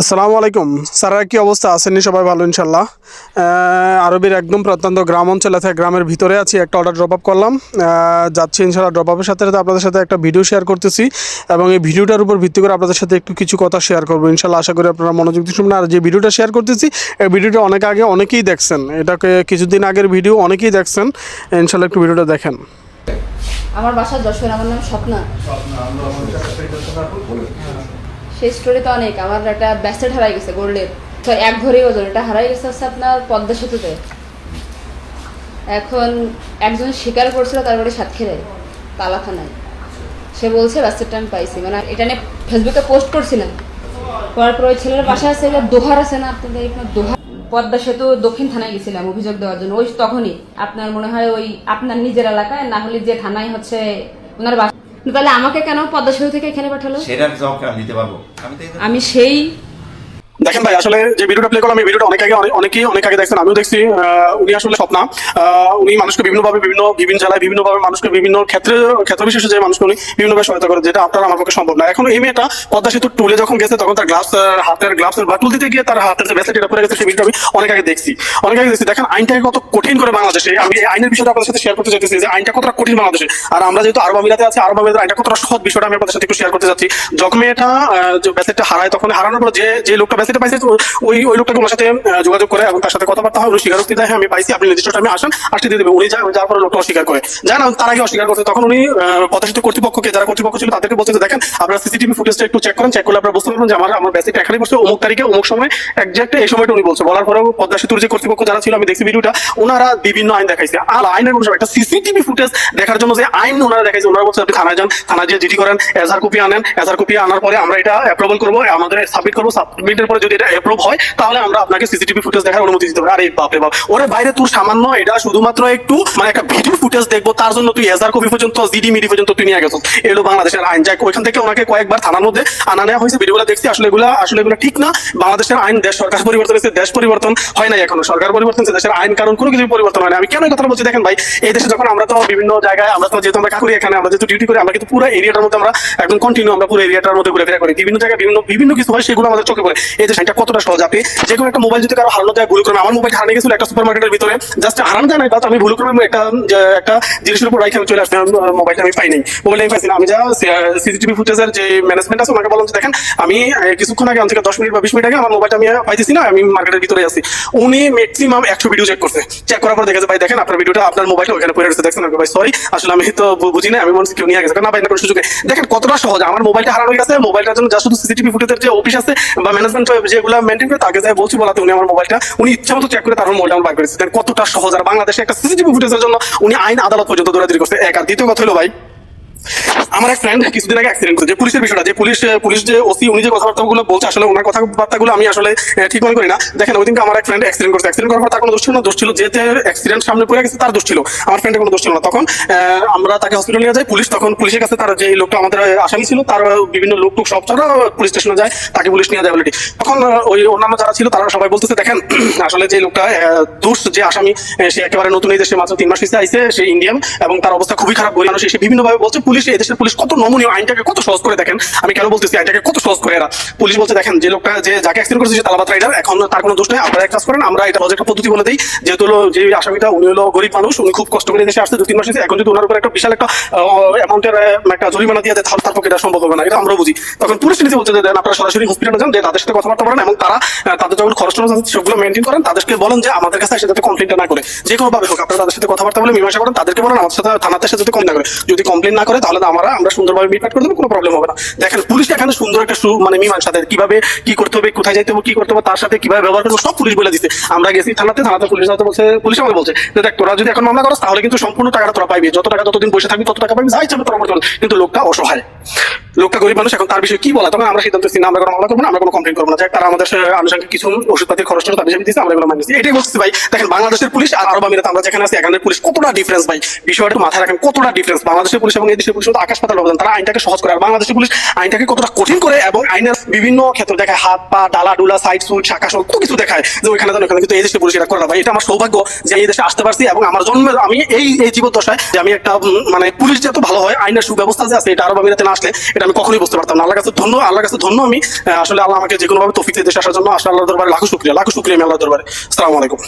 আসসালামু আলাইকুম। স্যারা কি অবস্থা? আসেননি সবাই? ভালো ইনশাল্লাহ আরবের একদম প্রত্যন্ত গ্রাম অঞ্চলে থেকে গ্রামের ভিতরে আছি একটা অর্ডার ড্রপ আপ করলাম যাচ্ছি ইনশাল্লাহ ড্রপ আপের সাথে সাথে আপনাদের সাথে একটা ভিডিও শেয়ার করতেছি এবং এই ভিডিওটার উপর ভিত্তি করে আপনাদের সাথে একটু কিছু কথা শেয়ার করব ইনশাল্লাহ আশা করি আপনারা মনোযোগ দিয়ে শুনবেন। আর যে ভিডিওটা শেয়ার করতেছি এই ভিডিওটা অনেক আগে অনেকেই দেখছেন। এটাকে কিছুদিন আগের ভিডিও অনেকেই দেখছেন। ইনশাল্লাহ একটু ভিডিওটা দেখেন। আমার বাসা যশোর আমার নাম স্বপ্না। সেই স্টোরি তো অনেক। আমার একটা ব্যাসেট হারাই গেছে গোল্ডের তো এক ভরি ওজন, এটা হারাই গেছে হচ্ছে আপনার পদ্মা সেতুতে। এখন একজন স্বীকার করছিল, তারপরে সাতক্ষীরায় তালা থানায় সে বলছে ব্যাসেটটা আমি পাইছি। মানে এটা নিয়ে ফেসবুকে পোস্ট করছিলাম। করার পর ওই ছেলের বাসা আছে এটা দোহার আছে না, আপনাদের এখানে দোহার। পদ্মা সেতু দক্ষিণ থানায় গেছিলাম অভিযোগ দেওয়ার জন্য। ওই তখনই আপনার মনে হয় ওই আপনার নিজের এলাকায়, না হলে যে থানায় হচ্ছে ওনার তাহলে আমাকে কেন পদ্মা সেতু থেকে এখানে পাঠালো? সেটার জবাব আমি দিতে পারব? আমি আমি সেই দেখেন ভাই, আসলে যে ভিডিওটা প্লে করলাম, এই ভিডিওটা অনেক আগে অনেকেই অনেক আগে দেখছেন, আমিও দেখছি। উনি আসলে স্বপ্না। উনি মানুষকে বিভিন্নভাবে বিভিন্ন বিভিন্ন জেলায় বিভিন্নভাবে মানুষকে বিভিন্ন ক্ষেত্রে ক্ষেত্র বিশেষে যে মানুষকে উনি বিভিন্নভাবে সহায়তা করে, যেটা আপনার আমার পক্ষে সম্ভব না। এখন এই মেয়েটা পদ্মা সেতু টুলে যখন গেছে, তখন তার গ্লাভস হাতের গ্লাভস বা টুল দিতে গিয়ে তার হাতের যে ব্যাসলেট এটা পড়ে গেছে, সেই ভিডিওটা আমি অনেক আগে দেখছি। অনেক আগে দেখছি। দেখেন আইনটাকে কত কঠিন করে বাংলাদেশে। আমি এই আইনের বিষয়টা আপনাদের সাথে শেয়ার করতে চাইতেছি যে আইনটা কতটা কঠিন বাংলাদেশে। আর আমরা যেহেতু আরব আমিরাতে আছি, আরব আমিরাতের আইনটা কতটা সহজ বিষয়টা আমি আপনাদের সাথে একটু শেয়ার করতে চাচ্ছি। যখন মেয়েটা যে ব্যাসলেটটা হারায়, তখন হারানোর পর যে যে লোকটা ব্যাসলেটটা পাইছে ওই ওই লোকটাকে ওনার সাথে যোগাযোগ করে এবং তার সাথে কথাবার্তা হয় উনি স্বীকারোক্তি দেয় হ্যাঁ, আমি পাইছি আপনি নির্দিষ্ট টাইমে আসেন আসতে দিয়ে দেবে। উনি যা যার পরে লোকটা অস্বীকার করে। যায় না তার আগে অস্বীকার করছে। তখন উনি প্রতিষ্ঠিত কর্তৃপক্ষকে যারা কর্তৃপক্ষ ছিল তাদেরকে বলছে দেখেন আপনারা সিসিটিভি ফুটেজটা একটু চেক করেন চেক করলে আপনারা বুঝতে পারবেন যে আমার আমার ব্যাসিক এখানে বসে অমুক তারিখে অমুক সময় একজ্যাক্ট এই সময়টা উনি বলছে। বলার পরেও পদ্মা সেতুর যে কর্তৃপক্ষ যারা ছিল আমি দেখছি ভিডিওটা ওনারা বিভিন্ন আইন দেখাইছে। আর আইনের সময় একটা সিসিটিভি ফুটেজ দেখার জন্য যে আইন ওনারা দেখাইছে ওনারা বলছে আপনি থানায় যান থানায় যে জিডি করেন এজার কপি আনেন এজার কপি আনার পরে আমরা এটা অ্যাপ্রুভাল করব আমাদের সাবমিট করব সাবমিটের পরে যদি এটা অ্যাপ্রুভ হয়, তাহলে আমরা আপনাকে সিসিটিভি ফুটেজ দেখার অনুমতি দিতে পারি। আরে বাপরে বাপ। ওরে বাইরে তোর সামান্য এটা শুধুমাত্র একটু মানে একটা ভিডিও ফুটেজ দেখব, তার জন্য তুই এজার কপি পর্যন্ত জিডি মিডি পর্যন্ত তুই নিয়ে গেছো এলো বাংলাদেশের আইন। যাক ওইখান থেকে ওনাকে কয়েকবার থানার মধ্যে আনা নেওয়া হয়েছে। ভিডিওগুলো দেখছি, আসলে এগুলো আসলে এগুলো ঠিক না। বাংলাদেশের আইন, দেশ সরকার পরিবর্তন হয়েছে, দেশ পরিবর্তন হয় নাই এখনও। সরকার পরিবর্তন হয়েছে, দেশের আইন কারণ কোনো কিছু পরিবর্তন হয় না আমি কেন এই কথা বলছি? দেখেন ভাই, এই দেশে যখন আমরা তো বিভিন্ন জায়গায়, আমরা তো যেহেতু আমরা কাকুরি এখানে, আমরা যেহেতু ডিউটি করি, আমরা কিন্তু পুরো এরিয়াটার মধ্যে আমরা একদম কন্টিনিউ আমরা পুরো এরিয়াটার মধ্যে ঘুরে ফেরা করি। বিভিন্ন জায়গায় বিভিন্ন বিভিন্ন কিছু হয়, সেগুলো আমাদের চোখে পড়ে। এই দেশ আইনটা কতটা সহজ, আপনি যে কোনো একটা মোবাইল যদি কারও হারানো যায় ভুল করে আমার মোবাইল হারিয়ে গেছিল একটা সুপার মার্কেটের ভিতরে। জাস্ট হারানো যায় না বাট আমি ভুল করে একটা একটা জিনিসের উপর রাইখে চলে আসলাম মোবাইলটা আমি পাই নাই মোবাইল আমি পাইছি আমি যা সিসিটিভি ফুটেজের যে ম্যানেজমেন্ট আছে, ওনাকে বললাম যে, দেখেন, আমি কিছুক্ষণ আগে থেকে দশ মিনিট বা বিশ মিনিট আগে আমার মোবাইলটা আমি পাইতেছি না, আমি মার্কেটের ভিতরে আছি। উনি ম্যাক্সিমাম একশো ভিডিও চেক করছে। চেক করার পর দেখেছে, ভাই, দেখেন, আপনার ভিডিওটা আপনার মোবাইলটা ওখানে পড়ে রয়েছে, দেখছেন? ভাই সরি আসলে আমি তো বুঝি না আমি মনে হচ্ছে কেউ নিয়ে গেছে। না, ভাই না কোনো সুযোগে দেখেন, কতটা সহজ, আমার মোবাইলটা হারানো গেছে মোবাইলটার জন্য যা শুধু সিসিটিভি ফুটেজের যে অফিস আছে বা ম্যানেজমেন্ট যেগুলো মেনটেন করে তাকে যাই বলছি বলাতে উনি আমার মোবাইলটা উনি ইচ্ছা মতো চেক করে তার মোবাইলটা আমার বার করেছে। কতটা সহজ। আর বাংলাদেশে একটা সিসিটিভি ফুটেজের জন্য উনি আইন আদালত পর্যন্ত দৌড়াদৌড়ি করছে। এক আর দ্বিতীয় কথা হলো ভাই আমার এক ফ্রেন্ড কিছুদিন আগে অ্যাক্সিডেন্ট করেছে। পুলিশের বিষয়টা, যে পুলিশ পুলিশ যে ওসি উনি যে কথাবার্তাগুলো বলছে, আসলে ওনার কথাবার্তাগুলো আমি আসলে ঠিক মনে করি না। দেখেন, ওই দিনকে আমার এক ফ্রেন্ড অ্যাক্সিডেন্ট করছে। অ্যাক্সিডেন্ট করার পর তার কোনো দোষ ছিল না। দোষ ছিল যে অ্যাক্সিডেন্ট সামনে পড়ে গেছে, তার দোষ ছিল। আমার ফ্রেন্ডের কোনো দোষ ছিল না। তখন আমরা তাকে হসপিটাল নিয়ে যাই। পুলিশ তখন, পুলিশের কাছে তার যে লোকটা আমাদের আসামি ছিল, তার বিভিন্ন লোক টুক সব ছাড়া পুলিশ স্টেশনে যায়, তাকে পুলিশ নিয়ে যায় অলরেডি তখন ওই অন্যান্য যারা ছিল, তারা সবাই বলতেছে, দেখেন, আসলে যে লোকটা দোষ যে আসামি সে একেবারে নতুন এই দেশে মাত্র তিন মাস হয়েছে আইসে সে ইন্ডিয়ান এবং তার অবস্থা খুবই খারাপ। গরিব মানুষ সে বিভিন্ন ভাবে বলছে পুলিশ, এই দেশের পুলিশ কত নমনীয়, আইনটাকে কত সহজ করে দেখেন? আমি কেন বলতেছি আইনটাকে কত সহজ করে? এরা পুলিশ বলছে, দেখেন, যে লোকটা, যে যাকে অ্যাক্সিডেন্ট করেছে, সে তালাবাত রাইডার এখন তার কোনো দোষ নেই, আপনারা এক কাজ করেন, আমরা এটা সহজ একটা পদ্ধতি বলে দিই। যেহেতু যে আসামিটা, উনি হলো গরিব মানুষ, উনি খুব কষ্ট করে দেশে আসছে দু তিন মাস এখন যদি ওনার উপর একটা বিশাল একটা অ্যামাউন্টের একটা জরিমানা দিয়ে দেয় তার পক্ষে এটা সম্ভব হবে না, এটা আমরা বুঝি। তখন পুলিশ নিজে বলছে দেন আপনারা সরাসরি হসপিটালে যান যে তাদের সাথে কথাবার্তা বলেন এবং তারা তাদের যখন খরচ টরচ আছে সেগুলো মেনটেন করেন, তাদেরকে বলেন যে, আমাদের কাছে এসে যাতে কমপ্লেনটা না করে। যে কোনো ভাবে হোক, আপনারা তাদের সাথে কথাবার্তা বলে মীমাংসা করেন, তাদেরকে বলেন, আমাদের সাথে থানাতে এসে যদি কমপ্লেন না করে। যদি কমপ্লেন না করে তাহলে আমরা আমরা সুন্দরভাবে মিটমাট করে দেবো কোনো প্রবলেম হবে না। দেখেন পুলিশ এখানে সুন্দর একটা সু- মানে মীমাংসা সাথে কীভাবে কি করতে হবে, কোথায় যাইতে হবে, কি করতে হবে, তার সাথে কীভাবে ব্যবহার করব সব পুলিশ বলে দিতে আমরা গেছি থানাতে থানাতে পুলিশ আমাদের বলছে, পুলিশ আমাকে বলছে যে দেখ, তোরা যদি এখন মামলা করো তাহলে কিন্তু সম্পূর্ণ টাকাটা তোরা পাইবি। যত টাকা যতদিন বসে থাকবি, তত টাকা পাবি, যা তোর করতে কিন্তু লোকটা অসহায়। লোকটা গরিব মানুষ, এখন তার বিষয়ে কি বলা? তখন আমরা সিদ্ধান্ত না, আমরা কোনো মামলা করব না, আমরা কোনো কমপ্লেন করব না। যাক, তারা আমাদের আনুষঙ্গিক কিছু ওষুধপাতির খরচ তাদের হিসেবে দিচ্ছে আমরা এগুলো মানিয়েছি এটাই বলছি ভাই, দেখেন, বাংলাদেশের পুলিশ আর আরব আমিরাতে, আমরা যেখানে আছি, এখানে পুলিশ কতটা ডিফারেন্স ভাই? বিষয়টা মাথায় রাখেন, কতটা ডিফারেন্স বাংলাদেশের পুলিশ এবং এই দেশের পুলিশ আকাশ পাতাল ব্যবধান তারা আইনটাকে সহজ করে, আর বাংলাদেশের পুলিশ আইনটাকে কতটা কঠিন করে এবং আইনের বিভিন্ন ক্ষেত্রে দেখায়, হাত, পা, ডালা, ডুলা সাইড সুইট শাখা সব কত কিছু দেখায়, যে ওইখানে দেন ওখানে কিন্তু এই দেশের পুলিশ এটা করে না ভাই। এটা আমার সৌভাগ্য যে এই দেশে আসতে পারছি এবং আমার জন্মের আমি এই এই জীবদ্দশায় যে আমি একটা মানে পুলিশ যে এত ভালো হয়, আইনের সুব্যবস্থা যে আছে, এটা আরব আমিরাতে না আসলে, এটা আমি কখনোই বুঝতে পারতাম না। আল্লাহ কাছে ধন্য আল্লাহ কাছে ধন্য আমি। আসলে আল্লাহ আমাকে যে কোনোভাবে তফিতে দেশে আসার জন্য আসলে আল্লাহ দরবারে লাখো শুক্রিয়া লাখো শুক্রিয়া আমি আল্লাহ দরবারে। আসসালামু আলাইকুম।